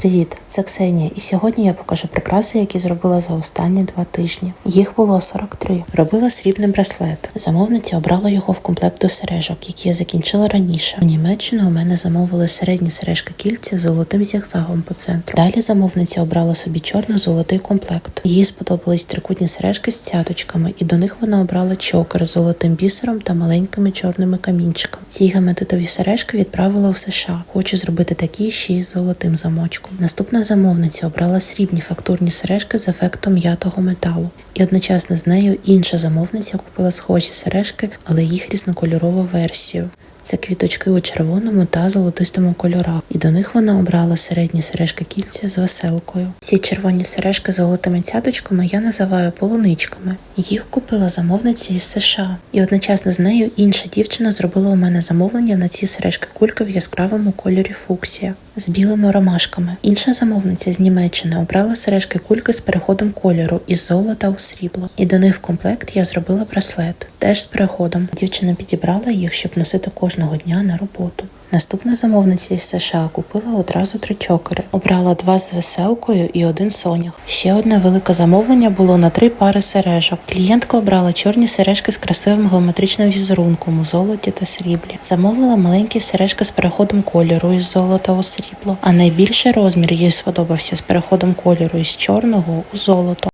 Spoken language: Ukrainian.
Привіт, це Ксенія, і сьогодні я покажу прикраси, які зробила за останні два тижні. Їх було 43. Робила срібний браслет. Замовниця обрала його в комплект до сережок, які я закінчила раніше. У Німеччину у мене замовили середні сережки кільця з золотим зігзагом по центру. Далі замовниця обрала собі чорно-золотий комплект. Їй сподобались трикутні сережки з цяточками, і до них вона обрала чокер з золотим бісером та маленькими чорними камінчиками. Ці геметитові сережки відправила в США. Хочу зробити такі ще й з золотим замочком. Наступна замовниця обрала срібні фактурні сережки з ефектом м'ятого металу. І одночасно з нею інша замовниця купила схожі сережки, але їх різнокольорову версію. Це квіточки у червоному та золотистому кольорах, і до них вона обрала середні сережки кільця з веселкою. Ці червоні сережки з золотими цяточками я називаю полуничками. Їх купила замовниця із США, і одночасно з нею інша дівчина зробила у мене замовлення на ці сережки кульки в яскравому кольорі фуксія з білими ромашками. Інша замовниця з Німеччини обрала сережки кульки з переходом кольору із золота у срібло. І до них в комплект я зробила браслет, теж з переходом. Дівчина підібрала їх, щоб носити кожного дня на роботу. Наступна замовниця із США купила одразу три чокери. Обрала два з веселкою і один сонях. Ще одне велике замовлення було на три пари сережок. Клієнтка обрала чорні сережки з красивим геометричним візерунком у золоті та сріблі. Замовила маленькі сережки з переходом кольору із золота у срібло. А найбільший розмір їй сподобався з переходом кольору із чорного у золото.